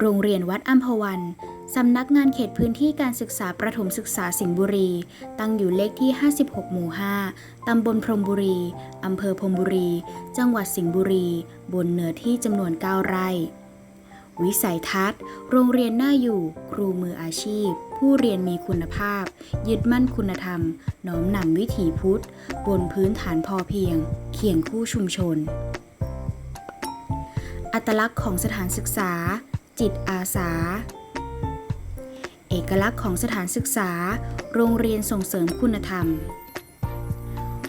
โรงเรียนวัดอัมพวัน สำนักงานเขตพื้นที่การศึกษาประถมศึกษาสิงห์บุรี ตั้งอยู่เลขที่ 56 หมู่ 5 ตำบลพรมบุรี อำเภอพรมบุรี จังหวัดสิงห์บุรี บนเนื้อที่จำนวน 9 ไร่ วิสัยทัศน์ โรงเรียนน่าอยู่ ครูมืออาชีพ ผู้เรียนมีคุณภาพ ยึดมั่นคุณธรรม น้อมนำวิถีพุทธ บนพื้นฐานพอเพียง เคียงคู่ชุมชน อัตลักษณ์ของสถานศึกษา จิตอาสา เอกลักษณ์ของสถานศึกษา โรงเรียนส่งเสริมคุณธรรม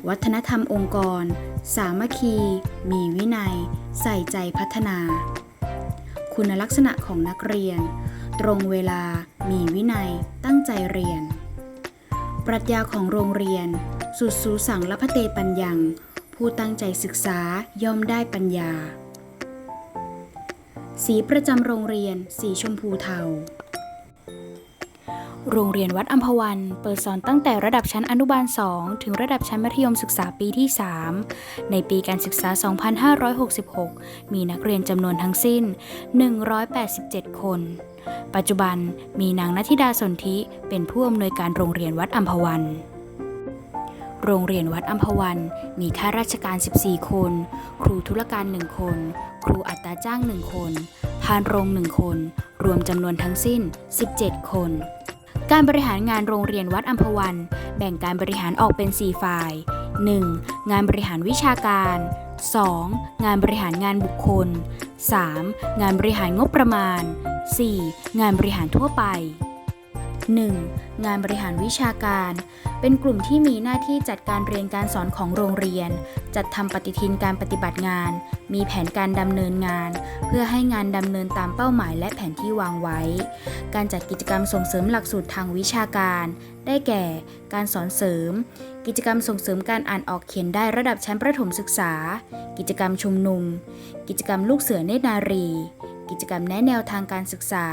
วัฒนธรรมองค์กร สามัคคี มีวินัย ใส่ใจพัฒนา คุณลักษณะของนักเรียน ตรงเวลา มีวินัย ตั้งใจเรียน ปรัชญาของโรงเรียน สุดสูสังละพะเตปัญญัง ผู้ตั้งใจศึกษาย่อมได้ปัญญา สีประจำโรงเรียน สีชมพูเทา โรงเรียนวัดอัมพวัน เปิดสอนตั้งแต่ระดับชั้นอนุบาล 2 ถึงระดับชั้นมัธยมศึกษาปีที่ 3 ในปีการศึกษา 2566 มีนักเรียนจำนวนทั้งสิ้น 187 คน ปัจจุบันมีนางนัทิดาสนธิเป็นผู้อำนวยการโรงเรียนวัดอัมพวัน โรงเรียนวัดอัมพวัน มีข้าราชการ 14 คน ครูธุรการ 1 คน ครูอัตราจ้าง 1 คน พานโรง 1 คน รวมจำนวนทั้งสิ้น 17 คน การบริหารงานโรงเรียนวัดอัมพวัน แบ่งการบริหารออกเป็น 4 ฝ่าย 1. งานบริหารวิชาการ 2. งานบริหารงานบุคคล 3. งานบริหารงบประมาณ 4. งานบริหารทั่วไป 1. งานบริหารวิชาการ เป็นกลุ่มที่มีหน้าที่จัดการเรียนการสอนของโรงเรียน จัดทำปฏิทินการปฏิบัติงาน มีแผนการดำเนินงาน เพื่อให้งานดำเนินตามเป้าหมายและแผนที่วางไว้ การจัดกิจกรรมส่งเสริมหลักสูตรทางวิชาการ ได้แก่ การสอนเสริม กิจกรรมส่งเสริมการอ่านออกเขียนได้ระดับชั้นประถมศึกษา กิจกรรมชุมนุม กิจกรรมลูกเสือเนตรนารี กิจกรรมแนะแนวทางการศึกษา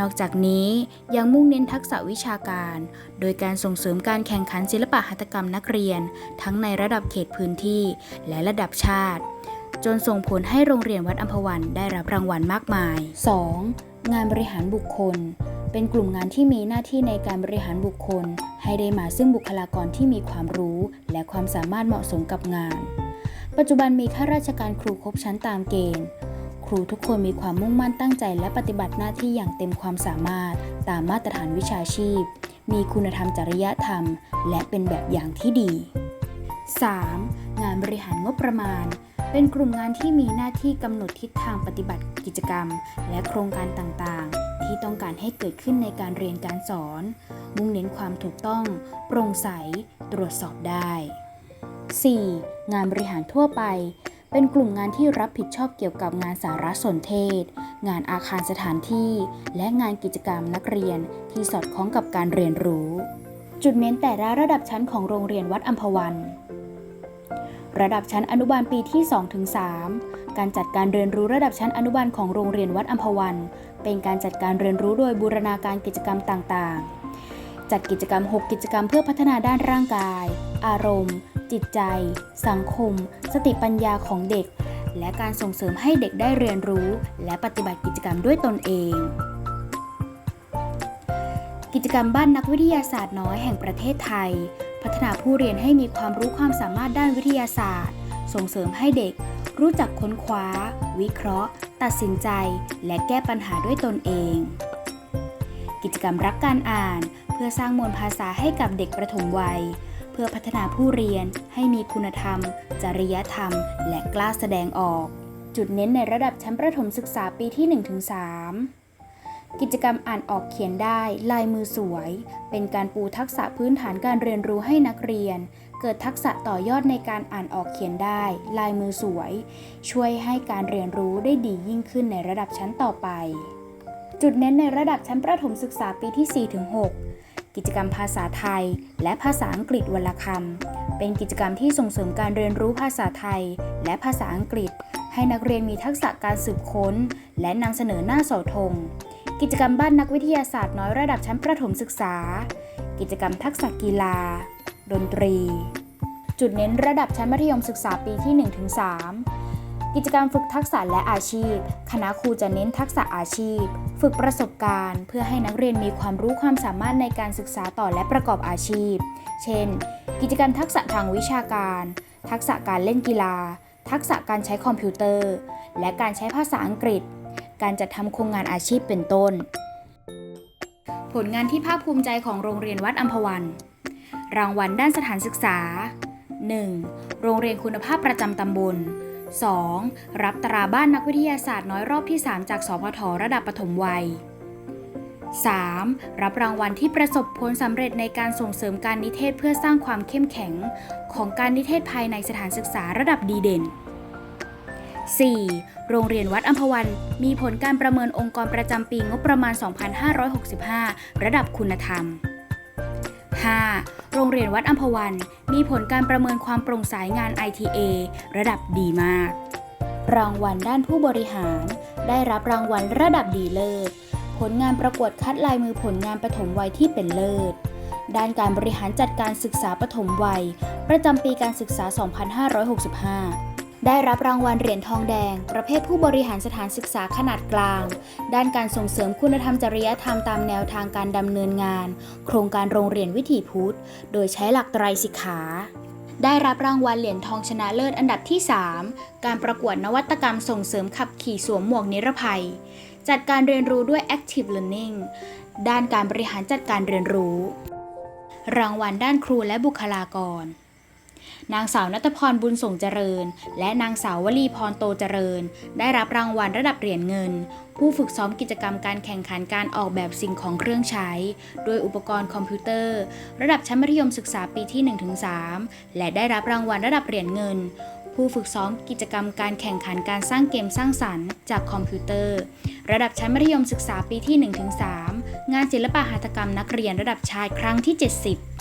นอกจากนี้ยังมุ่งเน้นทักษะวิชาการ โดยการส่งเสริมการแข่งขันศิลปะหัตถกรรมนักเรียน ทั้งในระดับเขตพื้นที่และระดับชาติ จนส่งผลให้โรงเรียนวัดอัมพวันได้รับรางวัลมากมาย 2. งานบริหารบุคคล เป็นกลุ่มงานที่มีหน้าที่ในการบริหารบุคคล ให้ได้มาซึ่งบุคลากรที่มีความรู้ และความสามารถเหมาะสมกับงาน ปัจจุบันมีข้าราชการครูครบชั้นตามเกณฑ์ รูทุกคนมีความมุ่งมั่นตั้งใจ และปฏิบัติหน้าที่อย่างเต็มความสามารถ ตามมาตรฐานวิชาชีพ มีคุณธรรมจริยธรรม และเป็นแบบอย่างที่ดี 3. งานบริหารงบประมาณ เป็นกลุ่มงานที่มีหน้าที่กำหนดทิศทางปฏิบัติกิจกรรม และโครงการต่างๆ ที่ต้องการให้เกิดขึ้นในการเรียนการสอน มุ่งเน้นความถูกต้อง โปร่งใส ตรวจสอบได้ 4. งานบริหารทั่วไป เป็นกลุ่มงานที่รับผิดชอบเกี่ยวกับงานสารสนเทศ งานอาคารสถานที่ และงานกิจกรรมนักเรียนที่สอดคล้องกับการเรียนรู้ จุดเน้นแต่ละระดับชั้นของโรงเรียนวัดอัมพวันระดับชั้นอนุบาลปีที่ 2-3 การจัดการเรียนรู้ระดับชั้นอนุบาลของโรงเรียนวัดอัมพวัน เป็นการจัดการเรียนรู้โดยบูรณาการกิจกรรมต่างๆ จัดกิจกรรม 6 กิจกรรมเพื่อพัฒนาด้านร่างกาย อารมณ์ จิตใจ สังคม สติปัญญาของเด็ก และการส่งเสริมให้เด็กได้เรียนรู้ และปฏิบัติกิจกรรมด้วยตนเอง กิจกรรมบ้านนักวิทยาศาสตร์น้อยแห่งประเทศไทย พัฒนาผู้เรียนให้มีความรู้ความสามารถด้านวิทยาศาสตร์ ส่งเสริมให้เด็ก รู้จักค้นคว้า วิเคราะห์ ตัดสินใจ และแก้ปัญหาด้วยตนเอง กิจกรรมรักการอ่าน เพื่อสร้างมวลภาษาให้กับเด็กประถมวัย เพื่อพัฒนาผู้เรียนให้มีคุณธรรม จริยธรรม และกล้าแสดงออก จุดเน้นในระดับชั้นประถมศึกษาปีที่ 1-3กิจกรรมอ่านออกเขียนได้ ลายมือสวย เป็นการปูทักษะพื้นฐานการเรียนรู้ให้นักเรียน เกิดทักษะต่อยอดในการอ่านออกเขียนได้ ลายมือสวย ช่วยให้การเรียนรู้ได้ดียิ่งขึ้นในระดับชั้นต่อไป จุดเน้นในระดับชั้นประถมศึกษาปีที่ 4-6 กิจกรรมภาษาไทย และภาษาอังกฤษวลคำ เป็นกิจกรรมที่ส่งเสริมการเรียนรู้ภาษาไทย และภาษาอังกฤษ ให้นักเรียนมีทักษะการสืบค้น และนำเสนอหน้าเสาธง กิจกรรมบ้านนักวิทยาศาสตร์น้อยระดับชั้นประถมศึกษา กิจกรรมทักษะกีฬา ดนตรี จุดเน้นระดับชั้นมัธยมศึกษาปีที่ 1-3 กิจกรรมฝึกทักษะและอาชีพ คณะครูจะเน้นทักษะอาชีพ ฝึกประสบการณ์ เพื่อให้นักเรียนมีความรู้ความสามารถในการศึกษาต่อและประกอบอาชีพ เช่น กิจกรรมทักษะทางวิชาการ ทักษะการเล่นกีฬา ทักษะการใช้คอมพิวเตอร์ และการใช้ภาษาอังกฤษ การจัดทำโครงงานอาชีพเป็นต้น ผลงานที่ภาคภูมิใจของโรงเรียนวัดอัมพวันรางวัลด้านสถานศึกษา 1. โรงเรียนคุณภาพประจำตำบล 2. รับตราบ้านนักวิทยาศาสตร์น้อยรอบที่ 3 จากสพทระดับปฐมวัย 3. รับรางวัลที่ประสบผลสำเร็จในการส่งเสริมการนิเทศเพื่อสร้างความเข้มแข็ง ของการนิเทศภายในสถานศึกษาระดับดีเด่น 4. โรงเรียนวัดอัมพวัน มีผลการประเมินองค์กรประจำปีงบประมาณ 2565 ระดับคุณธรรม 5. โรงเรียนวัดอัมพวัน มีผลการประเมินความโปร่งใสงาน ITA ระดับดีมาก รางวัลด้านผู้บริหาร ได้รับรางวัลระดับดีเลิศ ผลงานประกวดคัดลายมือผลงานปฐมวัยที่เป็นเลิศ ด้านการบริหารจัดการศึกษาปฐมวัย ประจำปีการศึกษา 2565 ได้รับรางวัลเหรียญทองแดง ประเภทผู้บริหารสถานศึกษาขนาดกลาง ด้านการส่งเสริมคุณธรรมจริยธรรมตามแนวทางการดำเนินงาน โครงการโรงเรียนวิถีพุทธ โดยใช้หลักไตรสิกขา ได้รับรางวัลเหรียญทองชนะเลิศอันดับที่ 3 การประกวดนวัตกรรมส่งเสริมขับขี่สวมหมวกนิรภัย จัดการเรียนรู้ด้วย Active Learning ด้านการบริหารจัดการเรียนรู้ รางวัลด้านครูและบุคลากร นางสาวนัทพรบุญส่งเจริญ และนางสาววลีพรโตเจริญ ได้รับรางวัลระดับเหรียญเงิน ผู้ฝึกซ้อมกิจกรรมการแข่งขันการออกแบบสิ่งของเครื่องใช้ โดยอุปกรณ์คอมพิวเตอร์ ระดับชั้นมัธยมศึกษาปีที่ 1-3 และได้รับรางวัลระดับเหรียญเงิน ผู้ฝึกซ้อมกิจกรรมการแข่งขันการสร้างเกมสร้างสรรค์จากคอมพิวเตอร์ ระดับชั้นมัธยมศึกษาปีที่ 1-3 งานศิลปะหัตถกรรมนักเรียนระดับชายครั้งที่ 70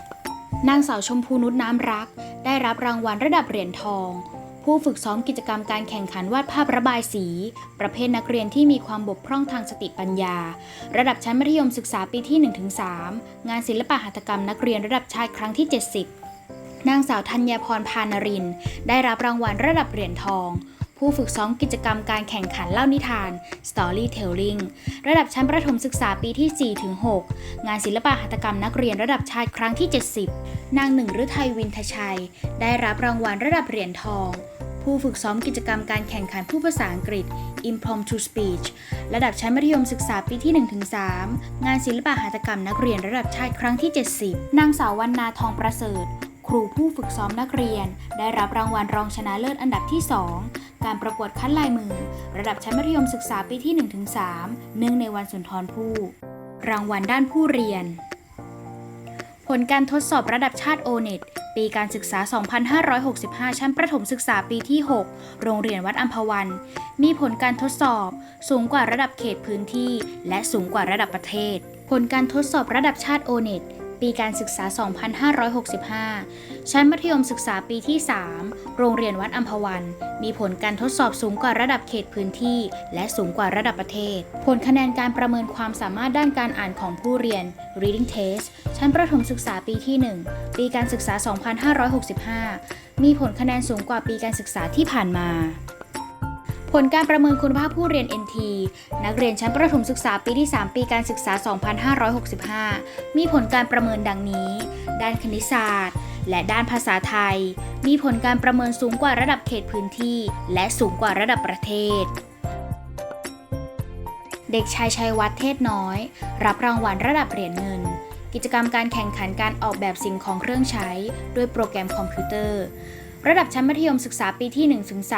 นางสาวชมพูนุชน้ำรัก ได้รับรางวัลระดับเหรียญทอง ผู้ฝึกซ้อมกิจกรรมการแข่งขันวาดภาพระบายสี ประเภทนักเรียนที่มีความบกพร่องทางสติปัญญา ระดับชั้นมัธยมศึกษาปีที่ 1-3 งานศิลปะหัตถกรรมนักเรียนระดับชายครั้งที่ 70นางสาวธัญพรพานริน ได้รับรางวัลระดับเหรียญทอง ผู้ฝึกซ้อมกิจกรรมการแข่งขันเล่านิทาน Storytelling ระดับชั้นประถมศึกษาปีที่ 4 ถึง 6 งานศิลปะหัตถกรรมนักเรียนระดับชายครั้งที่ 70 นางหนึ่งฤทัยวินทชัย ได้รับรางวัลระดับเหรียญทอง ผู้ฝึกซ้อมกิจกรรมการแข่งขันผู้ภาษาอังกฤษ Impromptu Speech ระดับชั้นมัธยมศึกษาปีที่ 1-3 งานศิลปะหัตถกรรมนักเรียนระดับชายครั้งที่ 70 นางสาววรรณาทองประเสริฐครูผู้ฝึกซ้อมนักเรียน ได้รับรางวัลรองชนะเลิศอันดับที่ 2 การประกวดคัดลายมือ ระดับชั้นมัธยมศึกษาปีที่ 1-3 เนื่องในวันสุนทรภู่รางวัลด้านผู้เรียน ผลการทดสอบระดับชาติ O-NET ปีการศึกษา 2565 ชั้นประถมศึกษาปีที่ 6 โรงเรียนวัดอัมพวัน มีผลการทดสอบสูงกว่าระดับเขตพื้นที่ และสูงกว่าระดับประเทศ ผลการทดสอบระดับชาติ O-NET ปีการศึกษา 2565 ชั้นมัธยมศึกษาปีที่ 3 โรงเรียนวัดอัมพวัน มีผลการทดสอบสูงกว่าระดับเขตพื้นที่ และสูงกว่าระดับประเทศ ผลคะแนนการประเมินความสามารถด้านการอ่านของผู้เรียน Reading Test ชั้นประถมศึกษาปีที่ 1 ปีการศึกษา 2565 มีผลคะแนนสูงกว่าปีการศึกษาที่ผ่านมา ผลการประเมินคุณภาพผู้เรียน NT นักเรียนชั้นประถมศึกษาปีที่ 3 ปีการศึกษา 2565 มีผลการประเมินดังนี้ ด้านคณิตศาสตร์ และด้านภาษาไทย มีผลการประเมินสูงกว่าระดับเขตพื้นที่ และสูงกว่าระดับประเทศ เด็กชายชัยวัฒน์เทศน้อย รับรางวัลระดับเหรียญเงิน กิจกรรมการแข่งขันการออกแบบสิ่งของเครื่องใช้ ด้วยโปรแกรมคอมพิวเตอร์ ระดับชั้นมัธยมศึกษาปีที่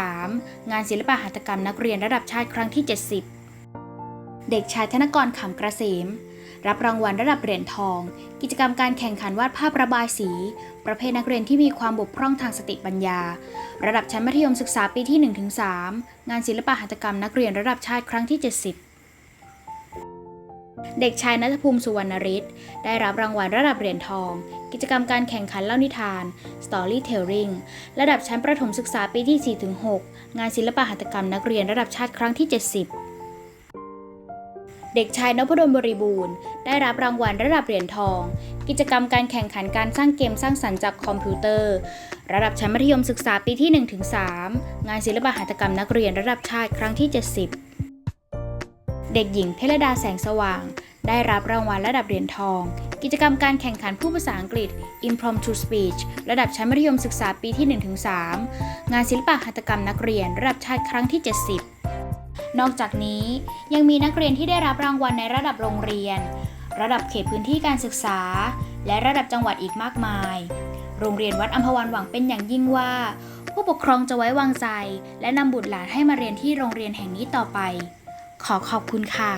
1-3 งานศิลปะหัตถกรรมนักเรียนระดับชาติครั้งที่ 70 เด็กชายธนกรขำกระเสม รับรางวัลระดับเหรียญทอง กิจกรรมการแข่งขันวาดภาพระบายสี ประเภทนักเรียนที่มีความบกพร่องทางสติปัญญา ระดับชั้นมัธยมศึกษาปีที่ 1-3 งานศิลปะหัตถกรรมนักเรียนระดับชาติครั้งที่ 70 เด็กชายนัทภูมิสุวรรณฤทธิ์ได้รับรางวัลระดับเหรียญทอง กิจกรรมการแข่งขันเล่านิทาน Storytelling ระดับชั้นประถมศึกษาปีที่ 4-6 งานศิลปะหัตถกรรมนักเรียนระดับชาติครั้งที่ 70เด็กชายนพดลบริบูรณ์ ได้รับรางวัลระดับเหรียญทอง กิจกรรมการแข่งขันการสร้างเกมสร้างสรรค์จากคอมพิวเตอร์ ระดับชั้นมัธยมศึกษาปีที่ 1-3 งานศิลปหัตถกรรมนักเรียนระดับชาติครั้งที่ 70 เด็กหญิงเพลดาแสงสว่าง ได้รับรางวัลระดับเหรียญทอง กิจกรรมการแข่งขันผู้ภาษาอังกฤษ Impromptu Speech ระดับชั้นมัธยมศึกษาปีที่ 1-3 งานศิลปะหัตถกรรมนักเรียนระดับชาติครั้งที่ 70 นอกจากนี้ยังมีนักเรียนที่ได้รับรางวัลในระดับโรงเรียน ระดับเขตพื้นที่การศึกษา และระดับจังหวัดอีกมากมาย โรงเรียนวัดอัมพวันหวังเป็นอย่างยิ่งว่าผู้ปกครองจะไว้วางใจ และนำบุตรหลานให้มาเรียนที่โรงเรียนแห่งนี้ต่อไป ขอขอบคุณค่ะ